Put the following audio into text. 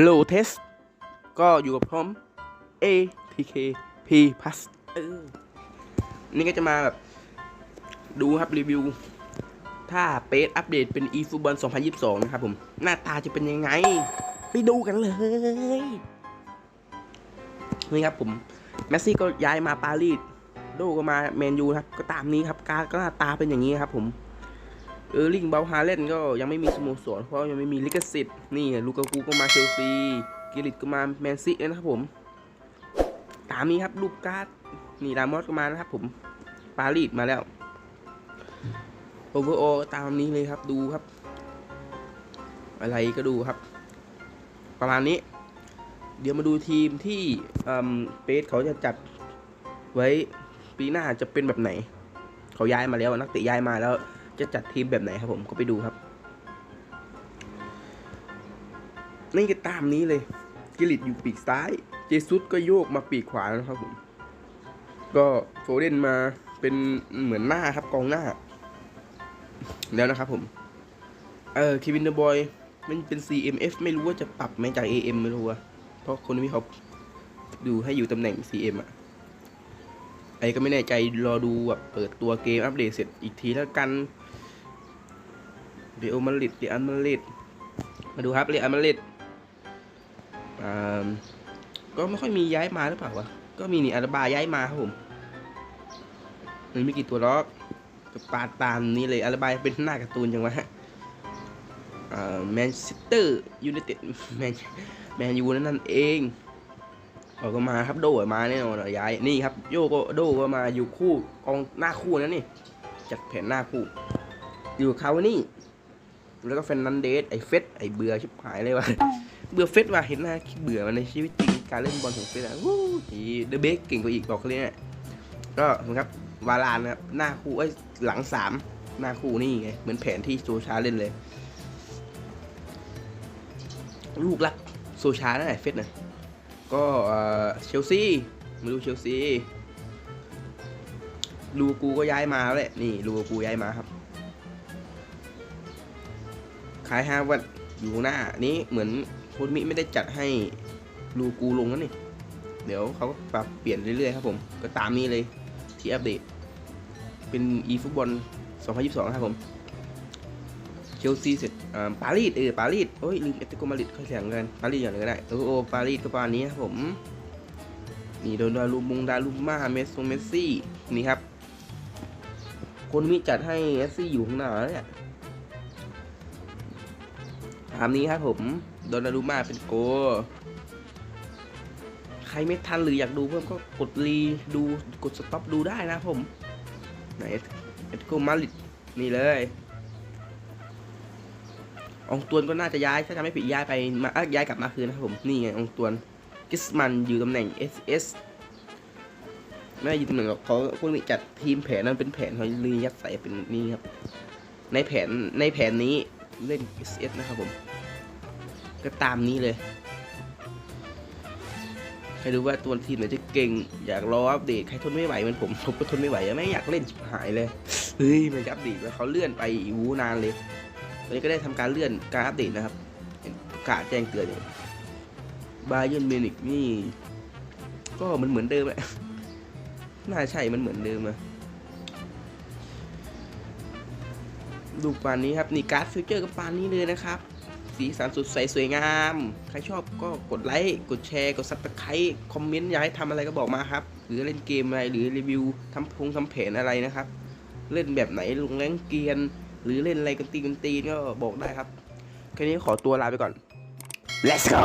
โลเทสก็อยู่กับพร้อม ATK P Plus เออ นี่ก็จะมาแบบ ดูครับรีวิว ถ้าเปซอัปเดตเป็น e f o o t b a l l 2022 นะครับผม หน้าตาจะเป็นยังไง ไปดูกันเลย นี่ครับผม แมสซี่ก็ย้ายมาปารีส โดก็มาแมนยูครับ ก็ตามนี้ครับ การก็หน้าตาเป็นอย่างนี้ครับผม เออร์ลิงเบลฮาเลนก็ยังไม่มีสโมสรเพราะยังไม่มีลิขสิทธิ์นี่ลูกากูก็มาเชลซีกิริตก็มาแมนซีนะครับผมตามนี้ครับลูกการ์ดนี่รามอสก็มานะครับผมปารีสมาแล้วโอเวอร์โอตามนี้เลยครับดูครับ อะไรก็ดูครับ ประมาณนี้ เดี๋ยวมาดูทีมที่เอ่อเปสเขาจะจัดไว้ปีหน้าจะเป็นแบบไหน เขาย้ายมาแล้วนักเตะย้ายมาแล้ว จะจัดทีมแบบไหนครับผมก็ไปดูครับนี่ก็ตามนี้เลย กิลิตอยู่ปีกซ้าย เจซุสก็โยกมาปีกขวาแล้วนะครับผม ก็โฟเดนมาเป็นเหมือนหน้าครับกองหน้า แล้วนะครับผม เออเควินเดอร์บอยมันเป็น CMF ไม่รู้ว่าจะปรับไหมจาก AM ไม่รู้อะเพราะคนนี้เขาดูให้อยู่ตำแหน่ง CM อะไอ้ก็ไม่แน่ใจรอดูแบบเปิดตัวเกมอัปเดตเสร็จอีกทีแล้วกัน เรอัลมาดริดเรอัลมาดริดมาดูครับเรอัลมาดริดก็ไม่ค่อยมีย้ายมาหรือเปล่าวะก็มีนี่อาราบาย้ายมาครับผมมันไม่กี่ตัวล็อกก็ปาตามนี้เลยอาราบาเป็นหน้าการ์ตูนจังวะแมนเชสเตอร์ยูไนเต็ดแมนแมนยูนั่นเองเขาก็มาครับโดมาแน่นอนย้ายนี่ครับโยก็โดก็มาอยู่คู่กองหน้าคู่นั่นนี่จัดแผนหน้าคู่ อยู่เขานี่ แล้วก็เฟรนนันเดสไอ้เฟสไอ้เบื่อชิบหายเลยว่ะเบื่อเฟสว่ะเห็นหน้าเบื่อมันในชีวิตจริงการเล่นบอลของเฟสอะวู้ยเดอะเบกเก่งกว่าอีกบอกเขาเลยเนี่ยก็นะครับวาลานนะครับหน้าคู่ไอ้ยหลังสามหน้าคู่นี่ไงเหมือนแผนที่โซชาเล่นเลย ลูกรักโซชานั่นแหละเฟสนะก็เอ่อเชลซีมาดูเชลซีลูกูก็ย้ายมาแล้วแหละนี่ลูกูย้ายมาครับ ขายฮาวัดอยู่หน้านี้เหมือนโค้ดมิไม่ได้จัดให้ลูกูลงนั่นนี่ เดี๋ยวเขาก็ปรับเปลี่ยนเรื่อยๆครับผม ก็ตามนี้เลยที่อัปเดต เป็น e ฟุตบอล2022 ครับผม เชลซีเสร็จอ่าปารีสเออปารีสโอ้ยลืมเอตโกมาริดค่อยแข่งกัน ปารีสอย่างไรก็ได้ โอ้โอปารีสก็ประมาณนี้ครับผม นี่โดนดารูมงดารูมาเมสซเมสซี่ นี่ครับ คนมิจัดให้เมสซี่อยู่ข้างหน้าเนี่ย ตามนี้ครับผมโดนารุมาเป็นโก ใครไม่ทันหรืออยากดูเพิ่มก็กดรีดูกดสต็อปดูได้นะผมไหนเอ็ดโกมาลิดนี่เลยองตวนก็น่าจะย้ายถ้าจำไม่ผิดย้ายไปมาอะย้ายกลับมาคืนนะครับผมนี่ไงองตวนกิสมันอยู่ตำแหน่ง SS ไม่ได้อยู่ตำแหน่งหรอกเขาพวกนี้จัดทีมแผนนั้นเป็นแผนเขาลือยัดใส่เป็นนี่ครับในแผนในแผนนี้ เล่น SS นะครับผม ก็ตามนี้เลยใครรู้ว่าตัวทีมไหนจะเก่ง อยากรออัปเดตใครทนไม่ไหวเหมือนผมผมก็ทนไม่ไหวไม่อยากเล่นหายเลยเฮ้ยมันอัปเดตแล้วเขาเลื่อนไปอีกวูนานเลยตอนนี้ก็ได้ทำการเลื่อนการอัปเดตนะครับประกาศแจ้งเตือนบาเยนเมนิกนี่ ก็มันเหมือนเดิมแหละน่าใช่มันเหมือนเดิมอะ ดูปานนี้ครับนี่การ์ดฟิวเจอร์ก็ปานนี้เลยนะครับ สีสันสดใสสวยงาม ใครชอบก็กดไลค์กดแชร์ กดซับสไครต์คอมเมนต์อยากให้ทำอะไรก็บอกมาครับ หรือเล่นเกมอะไรหรือรีวิวทำพงทำแผนอะไรนะครับ เล่นแบบไหนลงแรงเกียน หรือเล่นอะไรกันตีกันตีนก็บอกได้ครับแค่นี้ขอตัวลาไปก่อน let's go